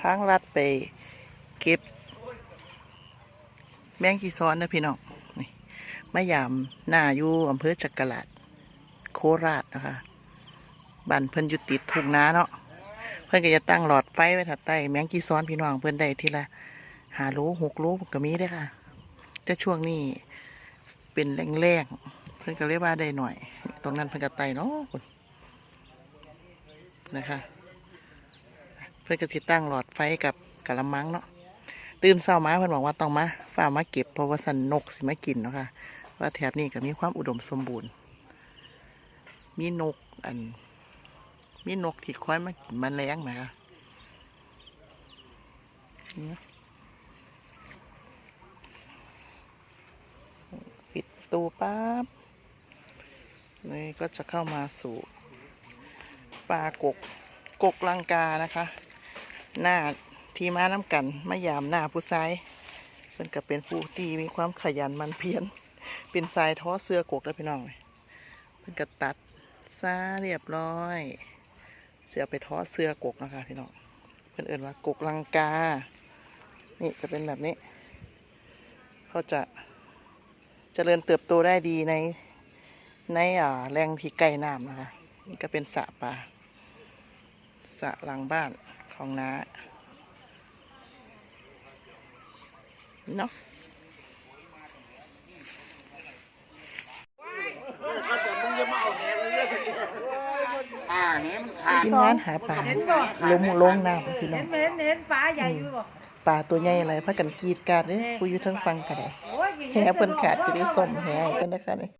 ทางลัดไปเก็บ แมงกีซ้อนนะพี่น้องนี่มะยามนาอยู่อำเภอจักราดโคราชนะคะบ้านเพิ่นอยู่ติดทุ่งนาเนาะเพื่อนก็จะตั้งหลอดไฟไว้ถัดใต้แมงกี้ซ้อนพี่น้องเพื่อนได้ทีละหาโลหกโลก็มีได้ค่ะแต่ช่วงนี้เป็นแรงๆเพื่อนก็เรียกว่าได้หน่อย ตรงนั้นเพื่อนก็ไตเนาะ นะคะ เพื่อนก็ติดตั้งหลอดไฟกับกะละมังเนาะตื่นเช้ามาเพื่อนบอกว่าต้องมาฝ่ามาเก็บเพราะว่าสันนกสิมากินเนาะค่ะว่าแถบนี้ก็มีความอุดมสมบูรณ์ มีนกอัน มีนกที่คอยมากินแมลงนะคะปิดตูปั๊บนี่ก็จะเข้ามาสู่ ป่ากกกกลังกานะคะ หน้าที่มาน้ำกันมายามหน้าผู้ชายเป็นก็เป็นผู้ที่มีความขยันมันเพียรเป็นสายท้อเสื้อกกแล้วพี่น้องเลยเป็นก็ตัดซาเรียบร้อย เสียไปท้อเสื้อกกนะคะพี่น้องเพื่อนเอ่นว่ากกลังกา นี่จะเป็นแบบนี้ เขาจะเจริญเติบโตได้ดีในในอ่าแหล่งที่ใกล้น้ำนะคะนี่ก็เป็นสระปลา สระหลังบ้านของน้าเนาะอ่าเห็นขาดทีมงานหาปลาลงลงน้ำพี่น้อเห็งนเห็นเห็นปลาใหญ่อยู่บ่ปลาตัวใหญ่อะไรพักกันกรีดกราดเลยกูอยู่เทั้งฟังกันเลยโอ้ยแห่เพิ่นขาดจะได้สมแห่เพิ่นนะคะนี่